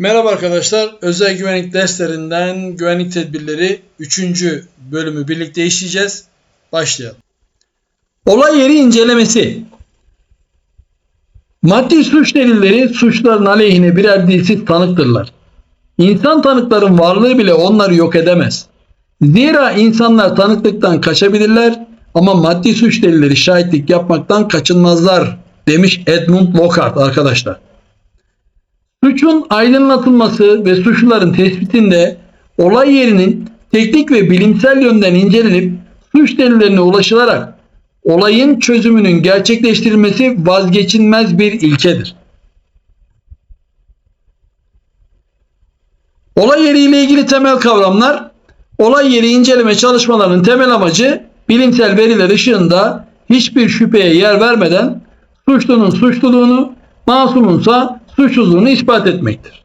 Merhaba arkadaşlar. Özel güvenlik derslerinden güvenlik tedbirleri 3. bölümü birlikte işleyeceğiz. Başlayalım. Olay yeri incelemesi. Maddi suç delilleri suçların aleyhine birer dilsiz tanıktırlar. İnsan tanıkların varlığı bile onları yok edemez. Zira insanlar tanıklıktan kaçabilirler ama maddi suç delilleri şahitlik yapmaktan kaçınmazlar demiş Edmund Lockhart arkadaşlar. Suçun aydınlatılması ve suçluların tespitinde olay yerinin teknik ve bilimsel yönden incelenip suç delillerine ulaşılarak olayın çözümünün gerçekleştirilmesi vazgeçilmez bir ilkedir. Olay yeriyle ilgili temel kavramlar olay yeri inceleme çalışmalarının temel amacı bilimsel veriler ışığında hiçbir şüpheye yer vermeden suçlunun suçluluğunu, masumunsa suçsuzluğunu ispat etmektir.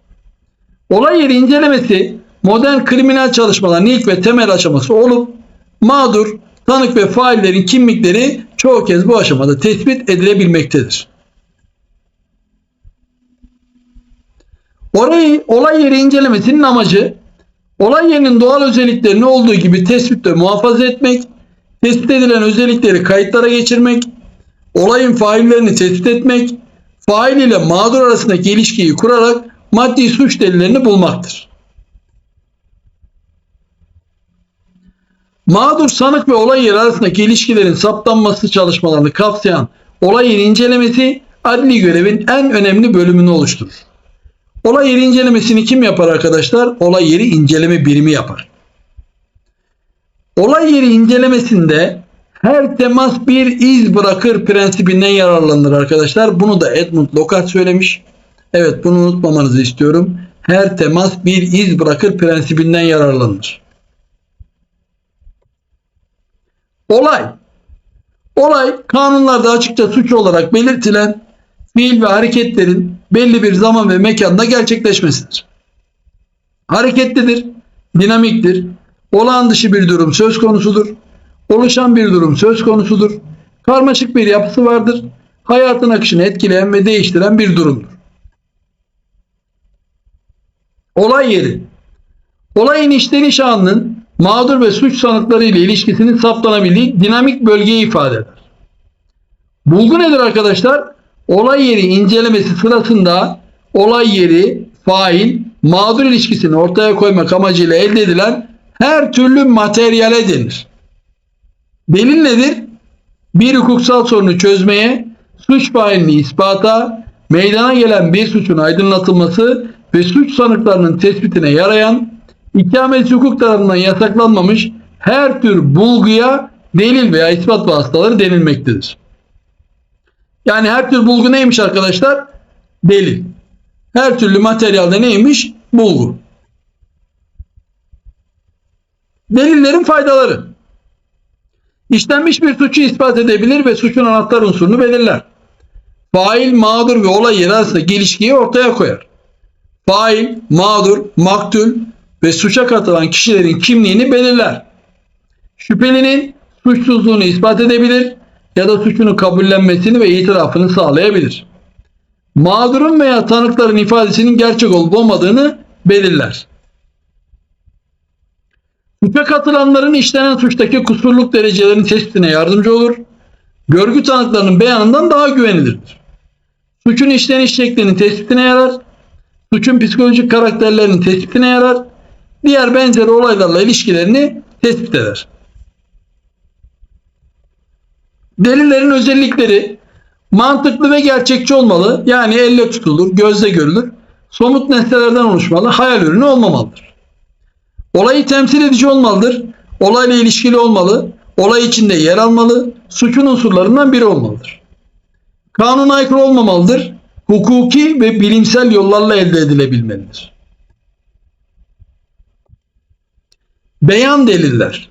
Olay yeri incelemesi modern kriminal çalışmaların ilk ve temel aşaması olup mağdur, tanık ve faillerin kimlikleri çoğu kez bu aşamada tespit edilebilmektedir. Orayı, olay yeri incelemesinin amacı olay yerinin doğal özelliklerini olduğu gibi tespitte muhafaza etmek, tespit edilen özellikleri kayıtlara geçirmek, olayın faillerini tespit etmek, fail ile mağdur arasındaki ilişkiyi kurarak maddi suç delillerini bulmaktır. Mağdur sanık ve olay yeri arasındaki ilişkilerin saptanması çalışmalarını kapsayan olay yeri incelemesi adli görevin en önemli bölümünü oluşturur. Olay yeri incelemesini kim yapar arkadaşlar? Olay yeri inceleme birimi yapar. Olay yeri incelemesinde her temas bir iz bırakır prensibinden yararlanır arkadaşlar. Bunu da Edmund Lockhart söylemiş. Evet bunu unutmamanızı istiyorum. Her temas bir iz bırakır prensibinden yararlanır. Olay. Olay kanunlarda açıkça suç olarak belirtilen fiil ve hareketlerin belli bir zaman ve mekanda gerçekleşmesidir. Hareketlidir, dinamiktir, olağan dışı bir durum söz konusudur, oluşan bir durum söz konusudur, karmaşık bir yapısı vardır, hayatın akışını etkileyen ve değiştiren bir durumdur. Olay yeri Olayın işleniş anının mağdur ve suç sanıkları ile ilişkisinin saptanabildiği dinamik bölgeyi ifade eder. Bulgu nedir arkadaşlar? Olay yeri incelemesi sırasında olay yeri, fail, mağdur ilişkisini ortaya koymak amacıyla elde edilen her türlü materyale denir. Delil nedir? Bir hukuksal sorunu çözmeye, suç failini ispata, meydana gelen bir suçun aydınlatılması ve suç sanıklarının tespitine yarayan, ikamet hukuk tarafından yasaklanmamış her tür bulguya delil veya ispat vasıtaları denilmektedir. Yani her tür bulgu neymiş arkadaşlar? Delil. Her türlü materyalde neymiş? Bulgu. Delillerin faydaları. İşlenmiş bir suçu ispat edebilir ve suçun anahtar unsurunu belirler. Fail, mağdur ve olay yeri arasındaki ilişkiyi ortaya koyar. Fail, mağdur, maktul ve suça katılan kişilerin kimliğini belirler. Şüphelinin suçsuzluğunu ispat edebilir ya da suçunu kabullenmesini ve itirafını sağlayabilir. Mağdurun veya tanıkların ifadesinin gerçek olup olmadığını belirler. Suça katılanların işlenen suçtaki kusurluk derecelerinin tespitine yardımcı olur. Görgü tanıklarının beyanından daha güvenilirdir. Suçun işleniş şeklinin tespitine yarar. Suçun psikolojik karakterlerinin tespitine yarar. Diğer benzer olaylarla ilişkilerini tespit eder. Delillerin özellikleri mantıklı ve gerçekçi olmalı. Yani elle tutulur, gözle görülür. Somut nesnelerden oluşmalı, hayal ürünü olmamalıdır. Olayı temsil edici olmalıdır. Olayla ilişkili olmalı. Olay içinde yer almalı. Suçun unsurlarından biri olmalıdır. Kanuna aykırı olmamalıdır. Hukuki ve bilimsel yollarla elde edilebilmelidir. Beyan deliller.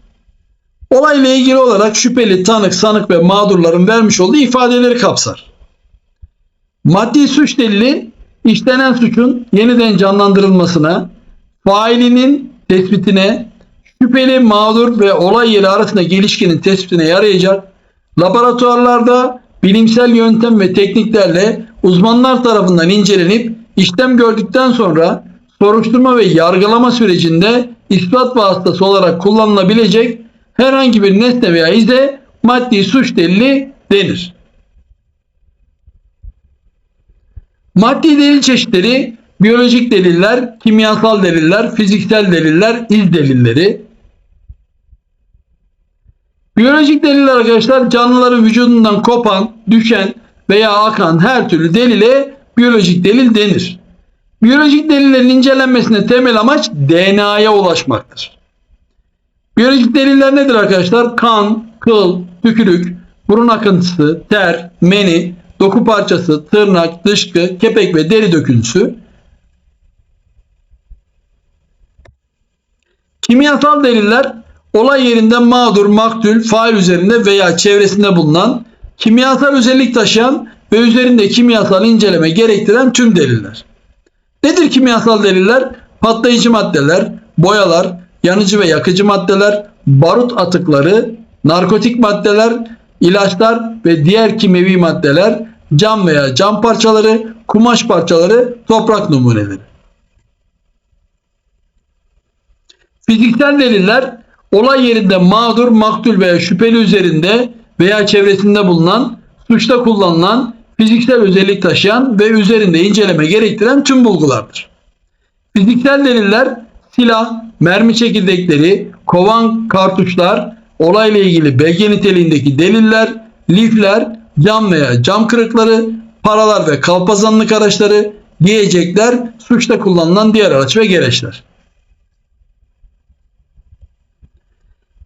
Olayla ilgili olarak şüpheli, tanık, sanık ve mağdurların vermiş olduğu ifadeleri kapsar. Maddi suç delili işlenen suçun yeniden canlandırılmasına, failinin tespitine, şüpheli, mağdur ve olay yeri arasındaki ilişkinin tespitine yarayacak laboratuvarlarda bilimsel yöntem ve tekniklerle uzmanlar tarafından incelenip işlem gördükten sonra soruşturma ve yargılama sürecinde ispat vasıtası olarak kullanılabilecek herhangi bir nesne veya ize maddi suç delili denir. Maddi delil çeşitleri biyolojik deliller, kimyasal deliller, fiziksel deliller, iz delilleri. Biyolojik deliller arkadaşlar canlıların vücudundan kopan, düşen veya akan her türlü delile biyolojik delil denir. Biyolojik delillerin incelenmesine temel amaç DNA'ya ulaşmaktır. Biyolojik deliller nedir arkadaşlar? Kan, kıl, tükürük, burun akıntısı, ter, meni, doku parçası, tırnak, dışkı, kepek ve deri döküntüsü. Kimyasal deliller olay yerinde mağdur, maktul, fail üzerinde veya çevresinde bulunan kimyasal özellik taşıyan ve üzerinde kimyasal inceleme gerektiren tüm deliller. Nedir kimyasal deliller? Patlayıcı maddeler, boyalar, yanıcı ve yakıcı maddeler, barut atıkları, narkotik maddeler, ilaçlar ve diğer kimyevi maddeler, cam veya cam parçaları, kumaş parçaları, toprak numuneleri. Fiziksel deliller olay yerinde mağdur, maktul veya şüpheli üzerinde veya çevresinde bulunan, suçta kullanılan, fiziksel özellik taşıyan ve üzerinde inceleme gerektiren tüm bulgulardır. Fiziksel deliller silah, mermi çekirdekleri, kovan kartuşlar, olayla ilgili belge niteliğindeki deliller, lifler, cam veya cam kırıkları, paralar ve kalpazanlık araçları, diyecekler, suçta kullanılan diğer araç ve gereçler.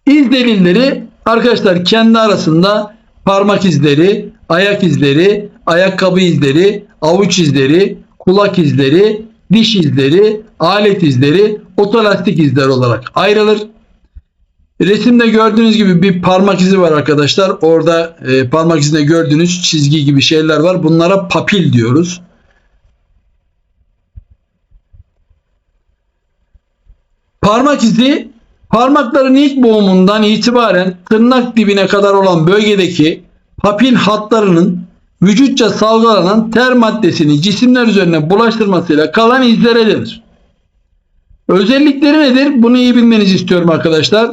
İz delilleri arkadaşlar kendi arasında parmak izleri, ayak izleri, ayakkabı izleri, avuç izleri, kulak izleri, diş izleri, alet izleri, otolastik izler olarak ayrılır. Resimde gördüğünüz gibi bir parmak izi var arkadaşlar. Orada e, parmak izinde gördüğünüz çizgi gibi şeyler var. Bunlara papil diyoruz. Parmak izi parmakların ilk boğumundan itibaren tırnak dibine kadar olan bölgedeki papil hatlarının vücutça salgılanan ter maddesini cisimler üzerine bulaştırmasıyla kalan izlere denir. Özellikleri nedir? Bunu iyi bilmenizi istiyorum arkadaşlar.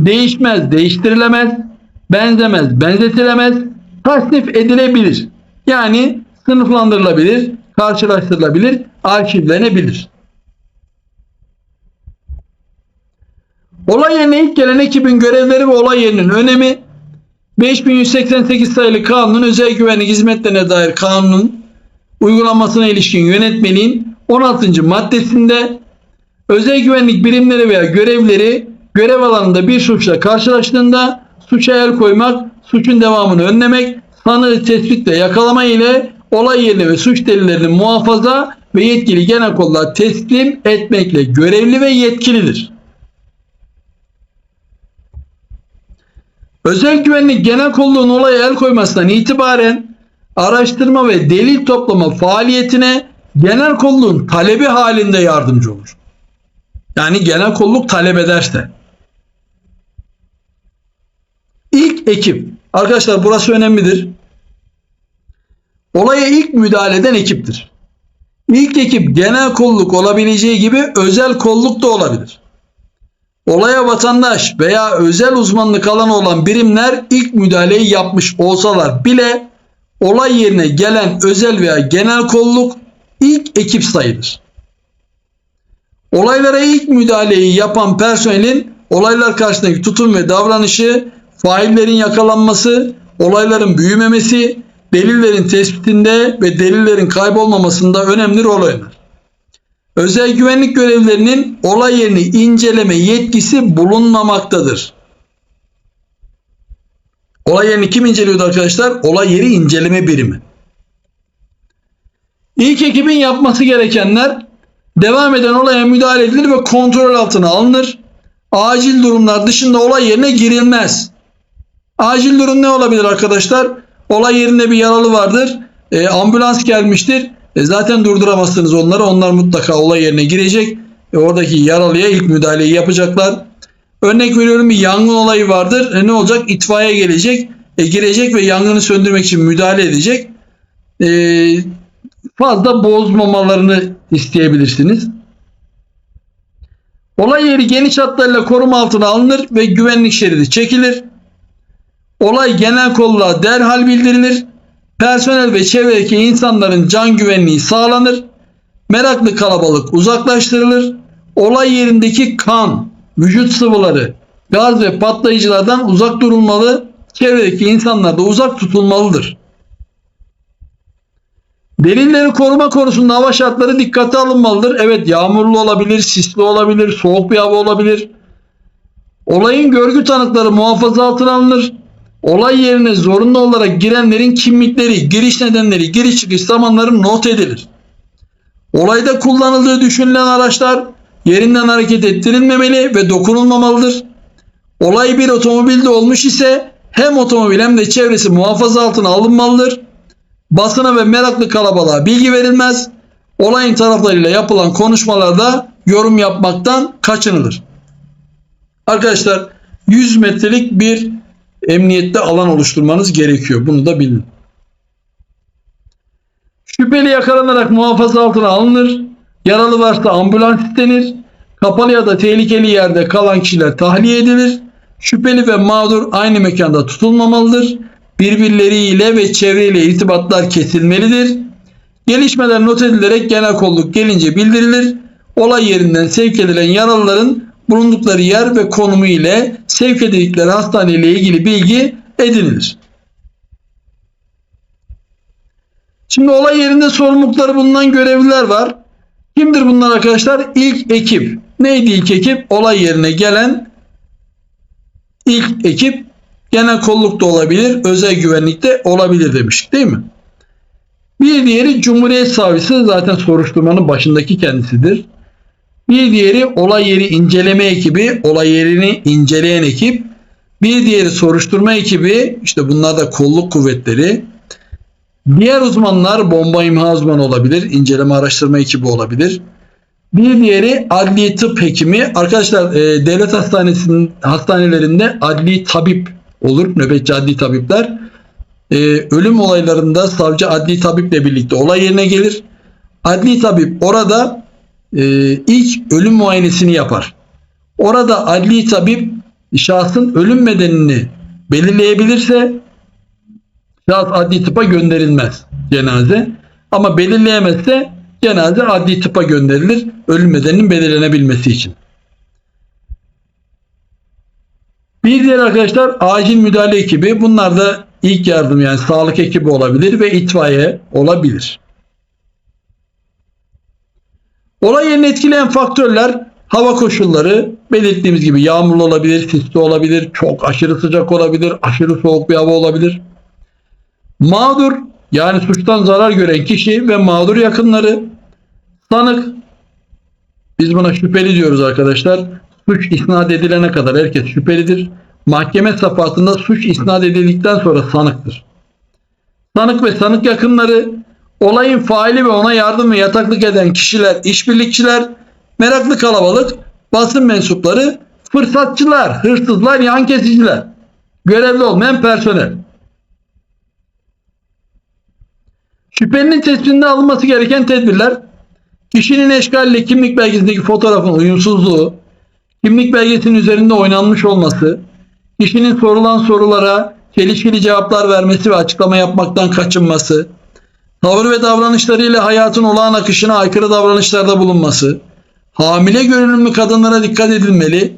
Değişmez, değiştirilemez, benzemez, benzetilemez, tasnif edilebilir. Yani sınıflandırılabilir, karşılaştırılabilir, arşivlenebilir. Olay yerine ilk gelen ekibin görevleri ve olay yerinin önemi 5188 sayılı kanunun özel güvenlik hizmetlerine dair kanunun uygulanmasına ilişkin yönetmeliğin 16. maddesinde özel güvenlik birimleri veya görevleri görev alanında bir suçla karşılaştığında suça el koymak, suçun devamını önlemek, sanığı tespit ve yakalama ile olay yerini ve suç delillerini muhafaza ve yetkili genel kolluğa teslim etmekle görevli ve yetkilidir. Özel güvenlik genel kolluğun olaya el koymasından itibaren araştırma ve delil toplama faaliyetine genel kolluğun talebi halinde yardımcı olur. Yani genel kolluk talep ederse. İlk ekip. Arkadaşlar burası önemlidir. Olaya ilk müdahale eden ekiptir. İlk ekip genel kolluk olabileceği gibi özel kolluk da olabilir. Olaya vatandaş veya özel uzmanlık alanı olan birimler ilk müdahaleyi yapmış olsalar bile olay yerine gelen özel veya genel kolluk ilk ekip sayılır. Olaylara ilk müdahaleyi yapan personelin olaylar karşısındaki tutum ve davranışı, faillerin yakalanması, olayların büyümemesi, delillerin tespitinde ve delillerin kaybolmamasında önemli rol oynar. Özel güvenlik görevlerinin olay yerini inceleme yetkisi bulunmamaktadır. Olay yerini kim inceliyordu arkadaşlar? Olay yeri inceleme birimi. İlk ekibin yapması gerekenler devam eden olaya müdahale edilir ve kontrol altına alınır. Acil durumlar dışında olay yerine girilmez. Acil durum ne olabilir arkadaşlar? Olay yerinde bir yaralı vardır. E, ambulans gelmiştir. E, zaten durduramazsınız onları. Onlar mutlaka olay yerine girecek. E, oradaki yaralıya ilk müdahaleyi yapacaklar. Örnek veriyorum bir yangın olayı vardır. E, ne olacak? İtfaiye gelecek. E, girecek ve yangını söndürmek için müdahale edecek. E, fazla bozmamalarını isteyebilirsiniz. Olay yeri geniş hatlarıyla koruma altına alınır ve güvenlik şeridi çekilir. Olay genel kolluğa derhal bildirilir. Personel ve çevredeki insanların can güvenliği sağlanır. Meraklı kalabalık uzaklaştırılır. Olay yerindeki kan, vücut sıvıları, gaz ve patlayıcılardan uzak durulmalı. Çevredeki insanlar da uzak tutulmalıdır. Delilleri koruma konusunda hava şartları dikkate alınmalıdır. Evet yağmurlu olabilir, sisli olabilir, soğuk bir hava olabilir. Olayın görgü tanıkları muhafaza altına alınır. Olay yerine zorunlu olarak girenlerin kimlikleri, giriş nedenleri, giriş çıkış zamanları not edilir. Olayda kullanıldığı düşünülen araçlar yerinden hareket ettirilmemeli ve dokunulmamalıdır. Olay bir otomobilde olmuş ise hem otomobil hem de çevresi muhafaza altına alınmalıdır. Basına ve meraklı kalabalığa bilgi verilmez. Olayın taraflarıyla yapılan konuşmalarda yorum yapmaktan kaçınılır. Arkadaşlar 100 metrelik bir emniyette alan oluşturmanız gerekiyor. Bunu da bilin. Şüpheli yakalanarak muhafaza altına alınır. Yaralı varsa ambulans istenir. Kapalı ya da tehlikeli yerde kalan kişiler tahliye edilir. Şüpheli ve mağdur aynı mekanda tutulmamalıdır. Birbirleriyle ve çevreyle irtibatlar kesilmelidir. Gelişmeler not edilerek genel kolluk gelince bildirilir. Olay yerinden sevk edilen yaralıların bulundukları yer ve konumu ile sevk edildikleri hastane ile ilgili bilgi edinilir. Şimdi olay yerinde sorumlulukları bulunan görevliler var. Kimdir bunlar arkadaşlar? İlk ekip. Neydi ilk ekip? Olay yerine gelen ilk ekip genel kollukta olabilir, özel güvenlikte olabilir demiştik değil mi? Bir diğeri Cumhuriyet Savcısı zaten soruşturmanın başındaki kendisidir. Bir diğeri olay yeri inceleme ekibi, olay yerini inceleyen ekip. Bir diğeri soruşturma ekibi, işte bunlar da kolluk kuvvetleri. Diğer uzmanlar bomba imha uzmanı olabilir, inceleme araştırma ekibi olabilir. Bir diğeri adli tıp hekimi. Arkadaşlar e, devlet hastanesinin hastanelerinde adli tabip olur. Nöbetçi adli tabipler. E, ölüm olaylarında savcı adli tabiple birlikte olay yerine gelir. Adli tabip orada e, ilk ölüm muayenesini yapar. Orada adli tabip şahsın ölüm bedenini belirleyebilirse şahıs adli tıpa gönderilmez cenaze. Ama belirleyemezse cenaze adli tıpa gönderilir ölüm bedeninin belirlenebilmesi için. Bir diğer arkadaşlar acil müdahale ekibi. Bunlar da ilk yardım yani sağlık ekibi olabilir ve itfaiye olabilir. Olay yerini etkileyen faktörler hava koşulları belirttiğimiz gibi yağmurlu olabilir, sisli olabilir, çok aşırı sıcak olabilir, aşırı soğuk bir hava olabilir. Mağdur yani suçtan zarar gören kişi ve mağdur yakınları sanık biz buna şüpheli diyoruz arkadaşlar. Suç isnat edilene kadar herkes şüphelidir. Mahkeme safhatında suç isnat edildikten sonra sanıktır. Sanık ve sanık yakınları, olayın faili ve ona yardım ve yataklık eden kişiler, işbirlikçiler, meraklı kalabalık, basın mensupları, fırsatçılar, hırsızlar, yan kesiciler, görevli olmayan personel. Şüphelinin tespitinde alınması gereken tedbirler, kişinin eşkaliyle kimlik belgesindeki fotoğrafın uyumsuzluğu, kimlik belgesinin üzerinde oynanmış olması, kişinin sorulan sorulara çelişkili cevaplar vermesi ve açıklama yapmaktan kaçınması, tavır ve davranışlarıyla hayatın olağan akışına aykırı davranışlarda bulunması, hamile görünümlü kadınlara dikkat edilmeli,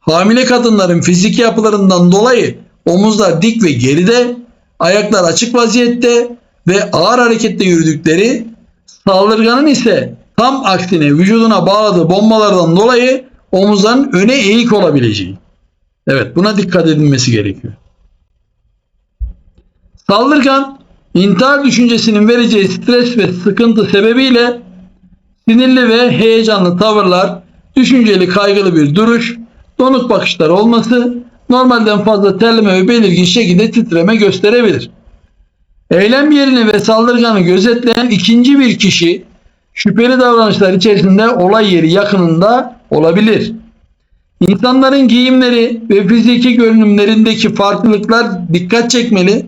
hamile kadınların fiziki yapılarından dolayı omuzlar dik ve geride, ayaklar açık vaziyette ve ağır hareketle yürüdükleri, saldırganın ise tam aksine vücuduna bağladığı bombalardan dolayı omuzların öne eğik olabileceği. Evet buna dikkat edilmesi gerekiyor. Saldırgan intihar düşüncesinin vereceği stres ve sıkıntı sebebiyle sinirli ve heyecanlı tavırlar, düşünceli kaygılı bir duruş, donuk bakışlar olması, normalden fazla terleme ve belirgin şekilde titreme gösterebilir. Eylem yerini ve saldırganı gözetleyen ikinci bir kişi şüpheli davranışlar içerisinde olay yeri yakınında olabilir. İnsanların giyimleri ve fiziki görünümlerindeki farklılıklar dikkat çekmeli.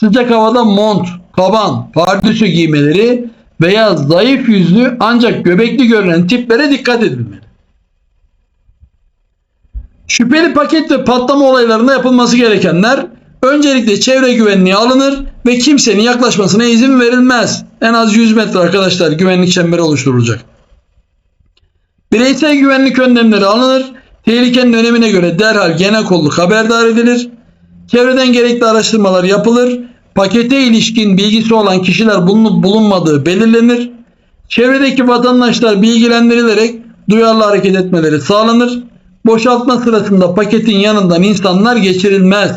Sıcak havada mont, kaban, pardüsü giymeleri veya zayıf yüzlü ancak göbekli görünen tiplere dikkat edilmeli. Şüpheli paket ve patlama olaylarında yapılması gerekenler öncelikle çevre güvenliği alınır ve kimsenin yaklaşmasına izin verilmez. En az 100 metre arkadaşlar güvenlik çemberi oluşturulacak. Bireysel güvenlik önlemleri alınır. Tehlikenin önemine göre derhal genel kolluk haberdar edilir. Çevreden gerekli araştırmalar yapılır. Pakete ilişkin bilgisi olan kişiler bulunup bulunmadığı belirlenir. Çevredeki vatandaşlar bilgilendirilerek duyarlı hareket etmeleri sağlanır. Boşaltma sırasında paketin yanından insanlar geçirilmez.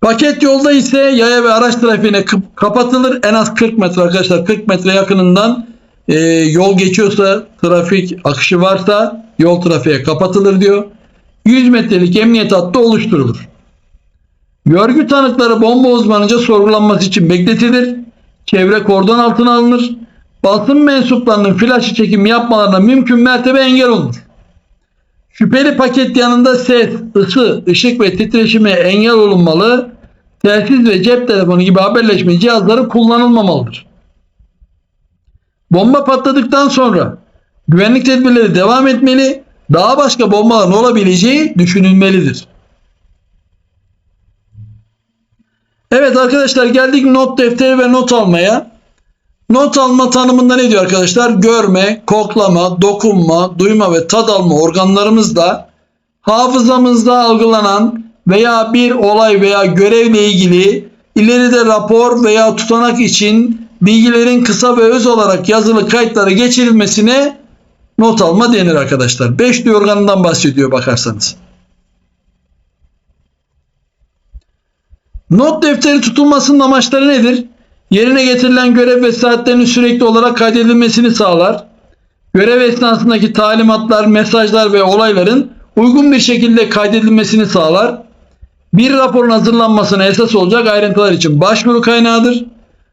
Paket yolda ise yaya ve araç trafiğine kapatılır. En az 40 metre arkadaşlar 40 metre yakınından e, yol geçiyorsa trafik akışı varsa yol trafiğe kapatılır diyor. 100 metrelik emniyet hattı oluşturulur. Görgü tanıkları bomba uzmanınca sorgulanması için bekletilir. Çevre kordon altına alınır. Basın mensuplarının flaşı çekim yapmalarına mümkün mertebe engel olunur. Şüpheli paket yanında ses, ısı, ışık ve titreşime engel olunmalı. Telsiz ve cep telefonu gibi haberleşme cihazları kullanılmamalıdır. Bomba patladıktan sonra güvenlik tedbirleri devam etmeli. Daha başka bombaların olabileceği düşünülmelidir. Evet arkadaşlar geldik not defteri ve not almaya. Not alma tanımında ne diyor arkadaşlar? Görme, koklama, dokunma, duyma ve tad alma organlarımızla hafızamızda algılanan veya bir olay veya görevle ilgili ileride rapor veya tutanak için bilgilerin kısa ve öz olarak yazılı kayıtlara geçirilmesine not alma denir arkadaşlar. Beş duyu organından bahsediyor bakarsanız. Not defteri tutulmasının amaçları nedir? Yerine getirilen görev ve saatlerin sürekli olarak kaydedilmesini sağlar. Görev esnasındaki talimatlar, mesajlar ve olayların uygun bir şekilde kaydedilmesini sağlar. Bir raporun hazırlanmasına esas olacak ayrıntılar için başvuru kaynağıdır.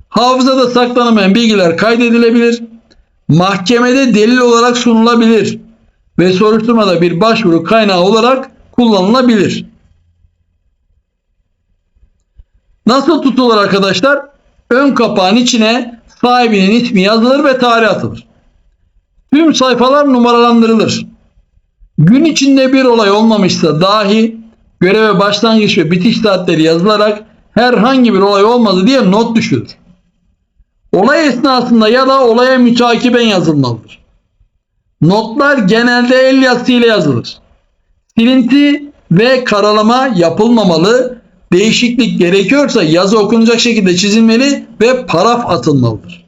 Hafızada saklanamayan bilgiler kaydedilebilir. Mahkemede delil olarak sunulabilir ve soruşturmada bir başvuru kaynağı olarak kullanılabilir. Nasıl tutulur arkadaşlar? Ön kapağın içine sahibinin ismi yazılır ve tarih atılır. Tüm sayfalar numaralandırılır. Gün içinde bir olay olmamışsa dahi göreve başlangıç ve bitiş saatleri yazılarak herhangi bir olay olmadı diye not düşülür. Olay esnasında ya da olaya mütakiben yazılmalıdır. Notlar genelde el yazısıyla yazılır. Silinti ve karalama yapılmamalı. Değişiklik gerekiyorsa yazı okunacak şekilde çizilmeli ve paraf atılmalıdır.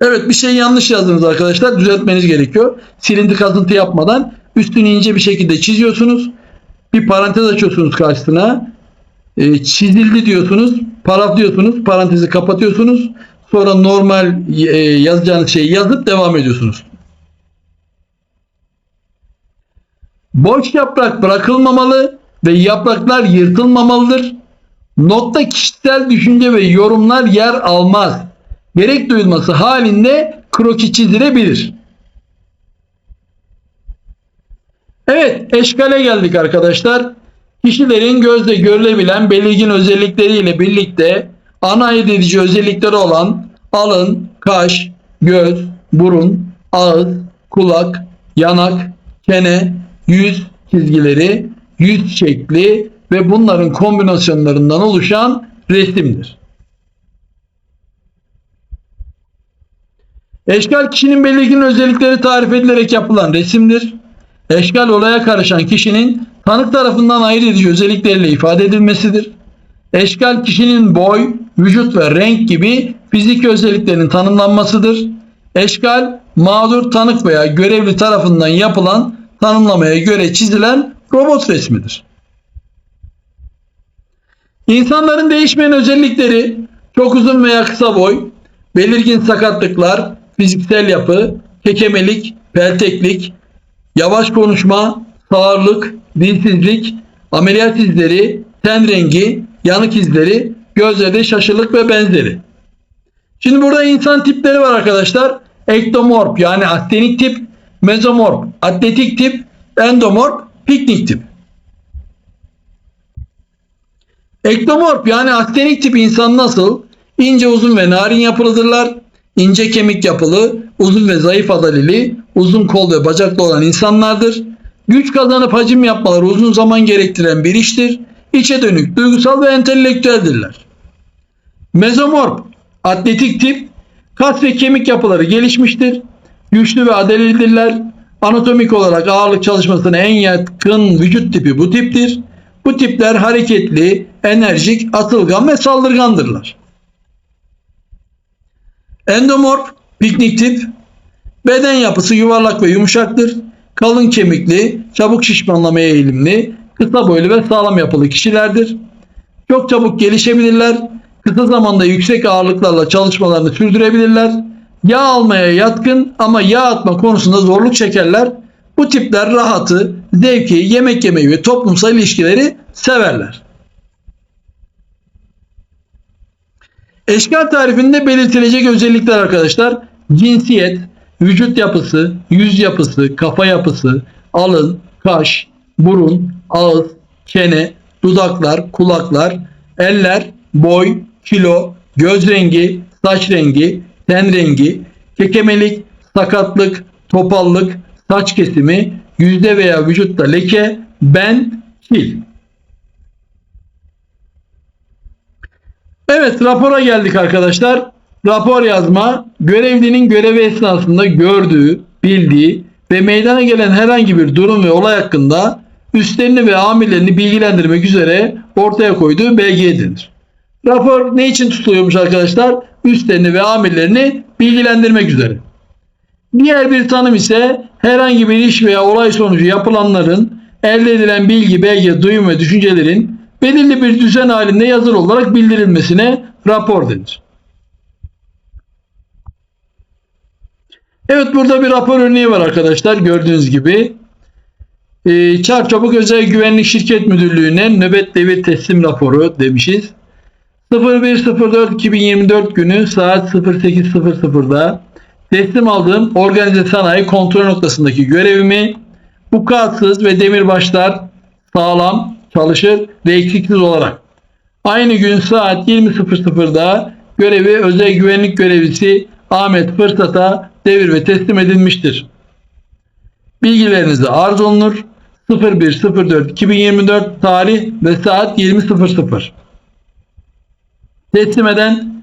Evet bir şey yanlış yazdınız arkadaşlar. Düzeltmeniz gerekiyor. Silinti kazıntı yapmadan üstünü ince bir şekilde çiziyorsunuz. Bir parantez açıyorsunuz karşısına. E, çizildi diyorsunuz. Paraf diyorsunuz. Parantezi kapatıyorsunuz. Sonra normal e, yazacağınız şeyi yazıp devam ediyorsunuz. Boş yaprak bırakılmamalı ve yapraklar yırtılmamalıdır. Notta kişisel düşünce ve yorumlar yer almaz. Gerek duyulması halinde kroki çizilebilir. Evet, eşkale geldik arkadaşlar. Kişilerin gözle görülebilen belirgin özellikleriyle birlikte ana edici özellikleri olan alın, kaş, göz, burun, ağız, kulak, yanak, çene, yüz çizgileri, yüz şekli ve bunların kombinasyonlarından oluşan resimdir. Eşkal kişinin belirgin özellikleri tarif edilerek yapılan resimdir. Eşkal olaya karışan kişinin tanık tarafından ayırt edici özellikleriyle ifade edilmesidir. Eşkal kişinin boy, vücut ve renk gibi fizik özelliklerinin tanımlanmasıdır. Eşkal mağdur tanık veya görevli tarafından yapılan tanımlamaya göre çizilen robot resmidir. İnsanların değişmeyen özellikleri çok uzun veya kısa boy, belirgin sakatlıklar, fiziksel yapı, kekemelik, pelteklik, yavaş konuşma, sağırlık, dilsizlik, ameliyat izleri, ten rengi, yanık izleri, gözlerde şaşırlık ve benzeri. Şimdi burada insan tipleri var arkadaşlar. Ektomorf yani astenik tip, mezomorf, atletik tip, endomorf, piknik tip. Ektomorf yani astenik tip insan nasıl? İnce uzun ve narin yapılıdırlar. İnce kemik yapılı, uzun ve zayıf adalili, uzun kol ve bacaklı olan insanlardır. Güç kazanıp hacim yapmaları uzun zaman gerektiren bir iştir. İçe dönük, duygusal ve entelektüeldirler. Mezomorf, atletik tip, kas ve kemik yapıları gelişmiştir. Güçlü ve adelidirler. Anatomik olarak ağırlık çalışmasına en yakın vücut tipi bu tiptir. Bu tipler hareketli, enerjik, atılgan ve saldırgandırlar. Endomorf, piknik tip, beden yapısı yuvarlak ve yumuşaktır. Kalın kemikli, çabuk şişmanlamaya eğilimli, kısa boylu ve sağlam yapılı kişilerdir. Çok çabuk gelişebilirler. Kısa zamanda yüksek ağırlıklarla çalışmalarını sürdürebilirler. Yağ almaya yatkın ama yağ atma konusunda zorluk çekerler. Bu tipler rahatı, zevki, yemek yemeyi ve toplumsal ilişkileri severler. Eşkal tarifinde belirtilecek özellikler arkadaşlar cinsiyet, vücut yapısı, yüz yapısı, kafa yapısı, alın, kaş, burun, ağız, çene, dudaklar, kulaklar, eller, boy, kilo, göz rengi, saç rengi, ten rengi, kekemelik, sakatlık, topallık, saç kesimi, yüzde veya vücutta leke, ben, kil. Evet rapora geldik arkadaşlar. Rapor yazma görevlinin görevi esnasında gördüğü, bildiği ve meydana gelen herhangi bir durum ve olay hakkında üstlerini ve amirlerini bilgilendirmek üzere ortaya koyduğu belgedir. Rapor ne için tutuluyormuş arkadaşlar? Üstlerini ve amirlerini bilgilendirmek üzere. Diğer bir tanım ise herhangi bir iş veya olay sonucu yapılanların elde edilen bilgi, belge, duyum ve düşüncelerin belirli bir düzen halinde yazılı olarak bildirilmesine rapor denir. Evet burada bir rapor örneği var arkadaşlar gördüğünüz gibi. Ee, Çarçabuk Özel Güvenlik Şirket Müdürlüğü'ne nöbet devir teslim raporu demişiz. 01.04.2024 günü saat 08.00'da teslim aldığım organize sanayi kontrol noktasındaki görevimi bu kağıtsız ve demirbaşlar sağlam çalışır ve eksiksiz olarak aynı gün saat 20.00'da görevi özel güvenlik görevlisi Ahmet Fırsat'a devir ve teslim edilmiştir. Bilgilerinizi arz olunur. 01.04.2024 tarih ve saat 20.00 Teslim eden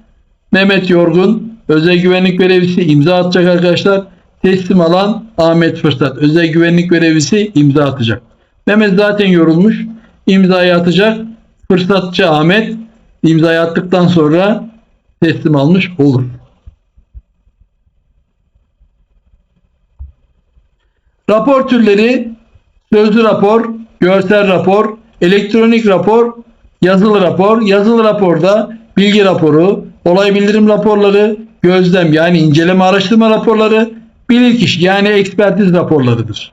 Mehmet Yorgun özel güvenlik görevlisi imza atacak arkadaşlar. Teslim alan Ahmet Fırsat özel güvenlik görevlisi imza atacak. Mehmet zaten yorulmuş. imzayı atacak. Fırsatçı Ahmet imzayı attıktan sonra teslim almış olur. Rapor türleri sözlü rapor, görsel rapor, elektronik rapor, yazılı rapor. Yazılı raporda bilgi raporu, olay bildirim raporları, gözlem yani inceleme araştırma raporları, bilirkişi yani ekspertiz raporlarıdır.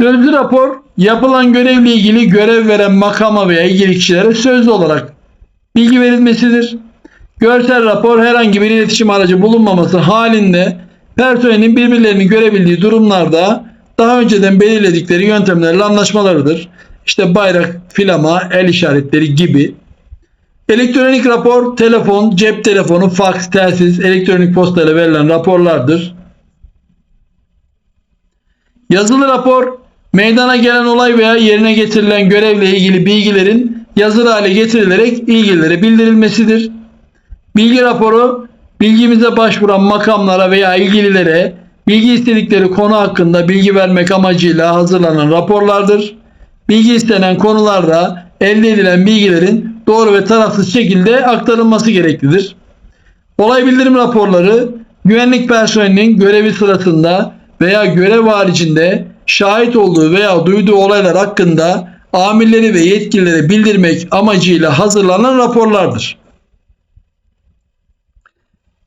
Sözlü rapor yapılan görevle ilgili görev veren makama veya ilgili kişilere sözlü olarak bilgi verilmesidir. Görsel rapor herhangi bir iletişim aracı bulunmaması halinde personelin birbirlerini görebildiği durumlarda daha önceden belirledikleri yöntemlerle anlaşmalarıdır. İşte bayrak, filama, el işaretleri gibi. Elektronik rapor, telefon, cep telefonu, faks, telsiz, elektronik posta ile verilen raporlardır. Yazılı rapor, meydana gelen olay veya yerine getirilen görevle ilgili bilgilerin yazılı hale getirilerek ilgililere bildirilmesidir. Bilgi raporu, bilgimize başvuran makamlara veya ilgililere bilgi istedikleri konu hakkında bilgi vermek amacıyla hazırlanan raporlardır. Bilgi istenen konularda elde edilen bilgilerin doğru ve tarafsız şekilde aktarılması gereklidir. Olay bildirim raporları güvenlik personelinin görevi sırasında veya görev haricinde şahit olduğu veya duyduğu olaylar hakkında amirleri ve yetkililere bildirmek amacıyla hazırlanan raporlardır.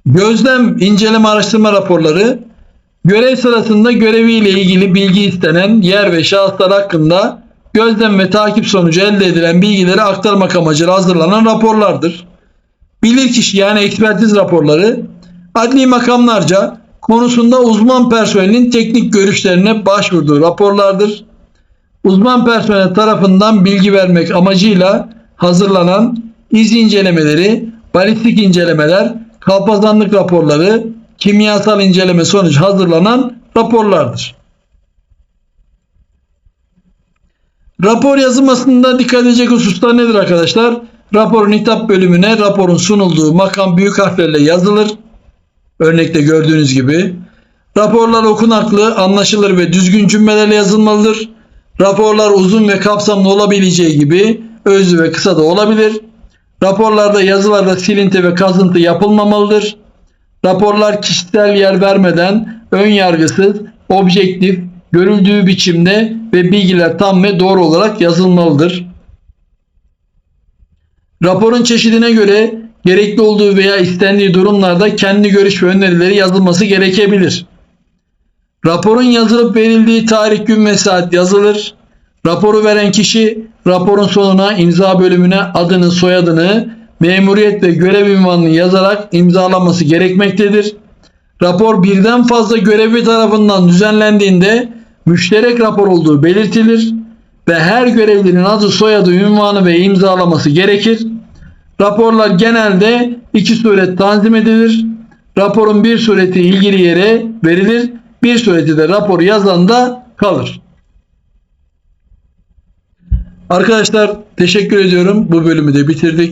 Gözlem, inceleme, araştırma raporları görev sırasında göreviyle ilgili bilgi istenen yer ve şahıslar hakkında gözlem ve takip sonucu elde edilen bilgileri aktarmak amacıyla hazırlanan raporlardır. Bilirkişi yani ekspertiz raporları adli makamlarca konusunda uzman personelin teknik görüşlerine başvurduğu raporlardır. Uzman personel tarafından bilgi vermek amacıyla hazırlanan iz incelemeleri, balistik incelemeler, kalpazanlık raporları, kimyasal inceleme sonucu hazırlanan raporlardır. Rapor yazılmasında dikkat edecek hususlar nedir arkadaşlar? Raporun hitap bölümüne raporun sunulduğu makam büyük harflerle yazılır. Örnekte gördüğünüz gibi. Raporlar okunaklı, anlaşılır ve düzgün cümlelerle yazılmalıdır. Raporlar uzun ve kapsamlı olabileceği gibi özlü ve kısa da olabilir. Raporlarda yazılarda silinti ve kazıntı yapılmamalıdır. Raporlar kişisel yer vermeden ön yargısız, objektif, görüldüğü biçimde ve bilgiler tam ve doğru olarak yazılmalıdır. Raporun çeşidine göre gerekli olduğu veya istendiği durumlarda kendi görüş ve önerileri yazılması gerekebilir. Raporun yazılıp verildiği tarih, gün ve saat yazılır. Raporu veren kişi raporun sonuna imza bölümüne adını, soyadını, memuriyet ve görev ünvanını yazarak imzalaması gerekmektedir. Rapor birden fazla görevli tarafından düzenlendiğinde müşterek rapor olduğu belirtilir ve her görevlinin adı, soyadı, ünvanı ve imzalaması gerekir. Raporlar genelde iki suret tanzim edilir. Raporun bir sureti ilgili yere verilir. Bir sureti de rapor yazanda kalır. Arkadaşlar teşekkür ediyorum. Bu bölümü de bitirdik.